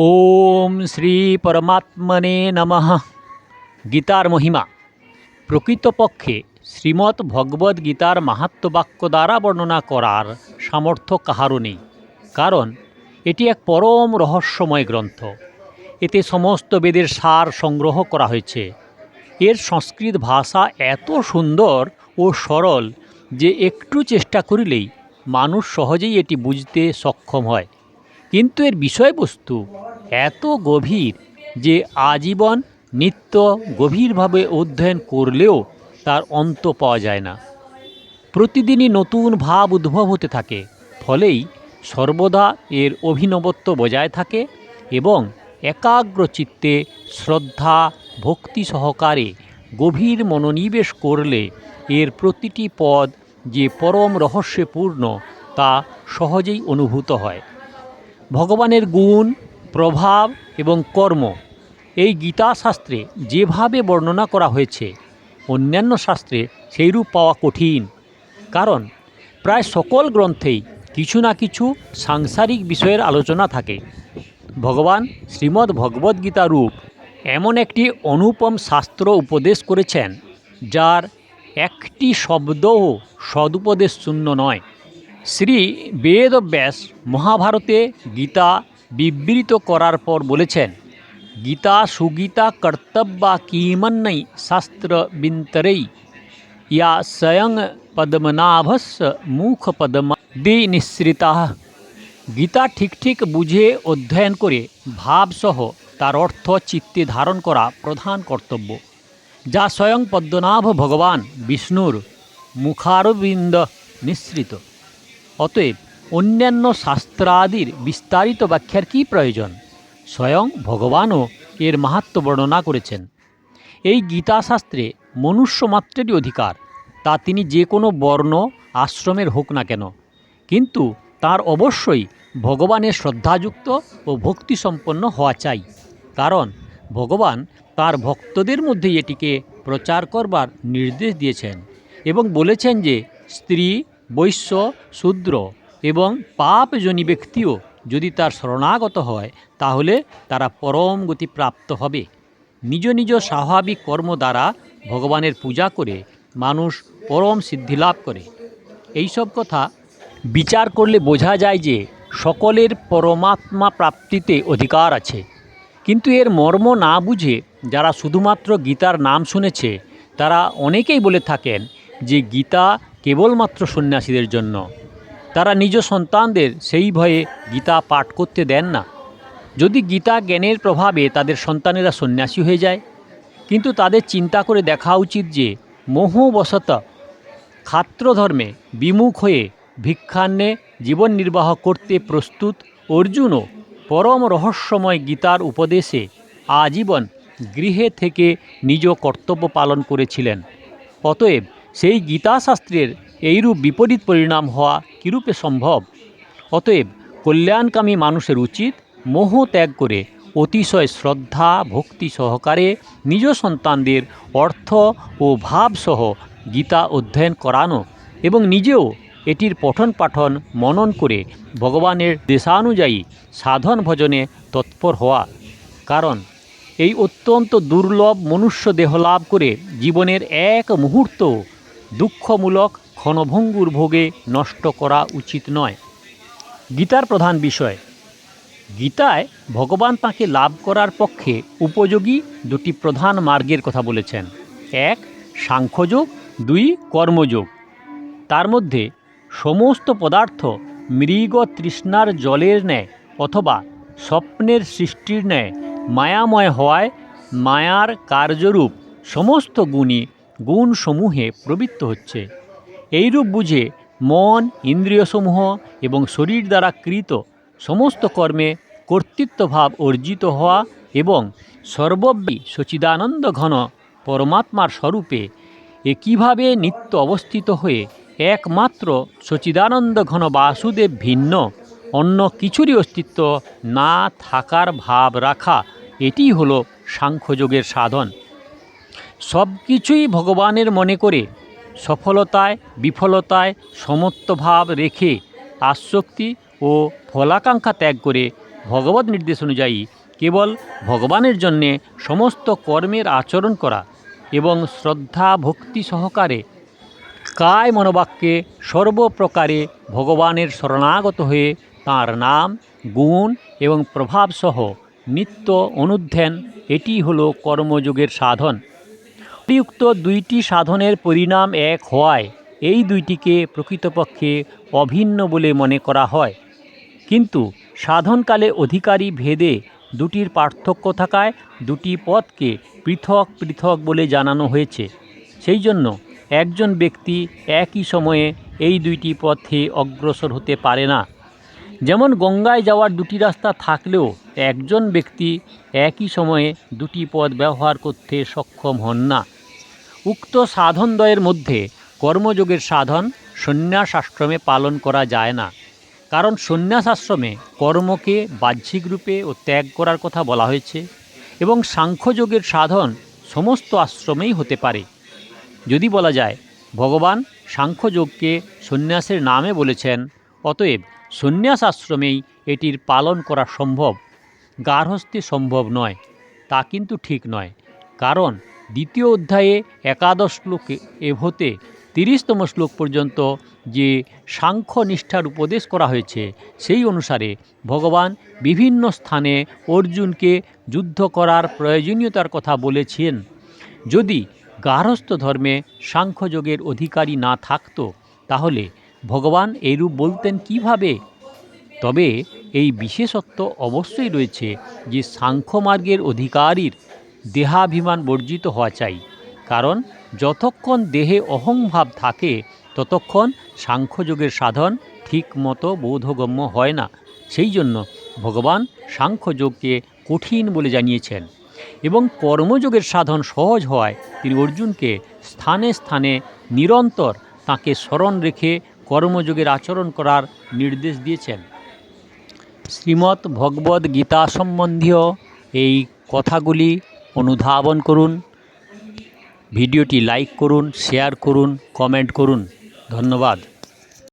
ওম শ্রী পরমাত্মনে নমঃ। গীতার মহিমা। প্রকৃতপক্ষে শ্রীমদ্ ভগবদ্ গীতার মাহাত্ম বাক্য দ্বারা বর্ণনা করার সামর্থ্য কাহারও নেই, কারণ এটি এক পরম রহস্যময় গ্রন্থ। এতে সমস্ত বেদের সার সংগ্রহ করা হয়েছে। এর সংস্কৃত ভাষা এত সুন্দর ও সরল যে একটু চেষ্টা করিলেই মানুষ সহজেই এটি বুঝতে সক্ষম হয়। কিন্তু এর বিষয়বস্তু এত গভীর যে আজীবন নিত্য গভীরভাবে অধ্যয়ন করলেও তার অন্ত পাওয়া যায় না। প্রতিদিনই নতুন ভাব উদ্ভব হতে থাকে, ফলেই সর্বদা এর অভিনবত্ব বজায় থাকে এবং একাগ্র চিত্তে শ্রদ্ধা, ভক্তি সহকারে গভীর মনোনিবেশ করলে এর প্রতিটি পদ যে পরম রহস্যপূর্ণ তা সহজেই অনুভূত হয়। ভগবানের গুণ প্রভাব এবং কর্ম। এই গীতা শাস্ত্রে যেভাবে বর্ণনা করা হয়েছে, অন্যান্য শাস্ত্রে সেইরূপ পাওয়া কঠিন। কারণ প্রায় সকল গ্রন্থেই কিছু না কিছু সাংসারিক বিষয়ের আলোচনা থাকে। ভগবান শ্রীমদ্ ভগবদ্গীতা রূপ এমন একটি অনুপম শাস্ত্র উপদেশ করেছেন, যার একটি শব্দও সদুপদেশ শূন্য নয়। শ্রী বেদব্যাস মহাভারতে গীতা বিবৃত করার পর বলেছেন, গীতা সুগীতা কর্তব্যা কিমন্নই শাস্ত্র বিন্তরই। ইয়া স্বয়ং পদ্মনাভস্য মুখ পদ্ম দি নিঃসৃতা গীতা ঠিক ঠিক বুঝে অধ্যয়ন করে ভাবসহ তার অর্থ চিত্তে ধারণ করা প্রধান কর্তব্য, যা স্বয়ং পদ্মনাভ ভগবান বিষ্ণুর মুখারবিন্দ নিঃসৃত। অতএব অন্যান্য শাস্ত্রাদির বিস্তারিত ব্যাখ্যার কী প্রয়োজন? স্বয়ং ভগবানও এর মাহাত্ম বর্ণনা করেছেন। এই গীতাশাস্ত্রে মনুষ্য মাত্রেরই অধিকার, তা তিনি যে কোনো বর্ণ, আশ্রমের হোক না কেন। কিন্তু তার অবশ্যই ভগবানের শ্রদ্ধাযুক্ত ও ভক্তি সম্পন্ন হওয়া চাই। কারণ ভগবান তার ভক্তদের মধ্যেই এটিকে প্রচার করবার নির্দেশ দিয়েছেন এবং বলেছেন যে স্ত্রী, বৈশ্য, শূদ্র এবং পাপজনী ব্যক্তিও যদি তার শরণাগত হয়, তাহলে তারা পরম গতি প্রাপ্ত হবে। নিজ নিজ স্বাভাবিক কর্ম দ্বারা ভগবানের পূজা করে মানুষ পরম সিদ্ধি লাভ করে। এইসব কথা বিচার করলে বোঝা যায় যে সকলের পরমাত্মা প্রাপ্তিতে অধিকার আছে। কিন্তু এর মর্ম না বুঝে যারা শুধুমাত্র গীতার নাম শুনেছে, তারা অনেকেই বলে থাকেন যে গীতা কেবলমাত্র সন্ন্যাসীদের জন্য। তারা নিজ সন্তানদের সেই ভয়ে গীতা পাঠ করতে দেন না। যদি গীতা জ্ঞানের প্রভাবে তাদের সন্তানেরা সন্ন্যাসী হয়ে যায়, কিন্তু তাদের চিন্তা করে দেখা উচিত যে মোহবশত খাত্রধর্মে বিমুখ হয়ে ভিক্ষান্নে জীবন নির্বাহ করতে প্রস্তুত অর্জুনও পরম রহস্যময় গীতার উপদেশে আজীবন গৃহে থেকে নিজ কর্তব্য পালন করেছিলেন। অতএব সেই গীতাশাস্ত্রের এইরূপ বিপরীত পরিণাম হওয়া কীরূপে সম্ভব? অতএব কল্যাণকামী মানুষের উচিত মোহ ত্যাগ করে অতিশয় শ্রদ্ধা, ভক্তি সহকারে নিজ সন্তানদের অর্থ ও ভাবসহ গীতা অধ্যয়ন করানো এবং নিজেও এটির পঠন পাঠন মনন করে ভগবানের দেশানুযায়ী সাধন ভজনে তৎপর হওয়া। কারণ এই অত্যন্ত দুর্লভ মনুষ্য দেহ লাভ করে জীবনের এক মুহূর্ত দুঃখমূলক ক্ষণভঙ্গুর ভোগে নষ্ট করা উচিত নয়। গীতার প্রধান বিষয়, গীতায় ভগবান তাকে লাভ করার পক্ষে উপযোগী দুটি প্রধান মার্গের কথা বলেছেন। এক, সাংখ্যযোগ, দুই, কর্মযোগ। তার মধ্যে সমস্ত পদার্থ মৃগ তৃষ্ণার জলের ন্যায় অথবা স্বপ্নের সৃষ্টির ন্যায় মায়াময় হওয়ায় মায়ার কার্যরূপ সমস্ত গুণই গুণসমূহে প্রবৃত্ত হচ্ছে। এইরূপ বুঝে মন, ইন্দ্রিয়সমূহ এবং শরীর দ্বারা কৃত সমস্ত কর্মে কর্তৃত্বভাব অর্জিত হওয়া এবং সর্বব্যাপী সচিদানন্দ ঘন পরমাত্মার স্বরূপে একইভাবে নিত্য অবস্থিত হয়ে একমাত্র সচিদানন্দ ঘন বাসুদেব ভিন্ন, অন্য কিছুরই অস্তিত্ব না থাকার ভাব রাখা এটিই হলো সাংখ্যযোগের সাধন। সব কিছুই ভগবানের মনে করে সফলতায়, বিফলতায় সমত্বভাব রেখে আসক্তি ও ফলাকাঙ্ক্ষা ত্যাগ করে ভগবত নির্দেশ অনুযায়ী কেবল ভগবানের জন্যে সমস্ত কর্মের আচরণ করা এবং শ্রদ্ধা ভক্তি সহকারে কায় মনোবাক্যে সর্বপ্রকারে ভগবানের শরণাগত হয়ে তাঁর নাম, গুণ এবং প্রভাবসহ নিত্য অনুধ্যান এটি হলো কর্মযোগের সাধন। উপযুক্ত দুইটি সাধনের পরিণাম এক হওয়ায় এই দুইটিকে প্রকৃতপক্ষে অভিন্ন বলে মনে করা হয়। কিন্তু সাধনকালে অধিকারী ভেদে দুটির পার্থক্য থাকায় দুটি পথকে পৃথক পৃথক বলে জানানো হয়েছে। সেই জন্য একজন ব্যক্তি একই সময়ে এই দুইটি পথে অগ্রসর হতে পারে না। যেমন গঙ্গায় যাওয়ার দুটি রাস্তা থাকলেও একজন ব্যক্তি একই সময়ে দুটি পথ ব্যবহার করতে সক্ষম হন না। উক্ত সাধনদ্বয়ের মধ্যে কর্মযোগের সাধন সন্ন্যাস আশ্রমে পালন করা যায় না। কারণ সন্ন্যাস আশ্রমে কর্মকে বাহ্যিক রূপে ও ত্যাগ করার কথা বলা হয়েছে এবং সাংখ্যযোগের সাধন সমস্ত আশ্রমেই হতে পারে। যদি বলা যায়, ভগবান সাংখ্যযোগকে সন্ন্যাসের নামে বলেছেন, অতএব সন্ন্যাস আশ্রমেই এটির পালন করা সম্ভব। গার্হস্থ্যে সম্ভব নয়, তা কিন্তু ঠিক নয়। কারণ দ্বিতীয় অধ্যায়ে একাদশ শ্লোকে এ হতে তিরিশতম শ্লোক পর্যন্ত যে সাংখ্য নিষ্ঠার উপদেশ করা হয়েছে, সেই অনুসারে ভগবান বিভিন্ন স্থানে অর্জুনকে যুদ্ধ করার প্রয়োজনীয়তার কথা বলেছেন। যদি গার্হস্থ ধর্মে সাংখ্যযোগের অধিকারী না থাকতো, তাহলে ভগবান এইরূপ বলতেন কীভাবে? তবে এই বিশেষত্ব অবশ্যই রয়েছে যে সাংখ্য মার্গের অধিকারীর দেহাভিমান বর্জিত হওয়া চাই। কারণ, যতক্ষণ দেহে অহংভাব থাকে, ততক্ষণ সাংখ্যযোগের সাধন ঠিক মতো বোধগম্য হয় না। সেই জন্য ভগবান সাংখ্যযোগকে কঠিন বলে জানিয়েছেন এবং কর্মযোগের সাধন সহজ হওয়ায় তিনি অর্জুনকে স্থানে স্থানে নিরন্তর তাকে স্মরণ রেখে কর্মযোগের আচরণ করার নির্দেশ দিয়েছেন। শ্রীমৎ ভগবদ্ গীতা সম্বন্ধীয় এই কথাগুলি অনুধাবন করুন ভিডিওটি লাইক করুন শেয়ার করুন কমেন্ট করুন। ধন্যবাদ।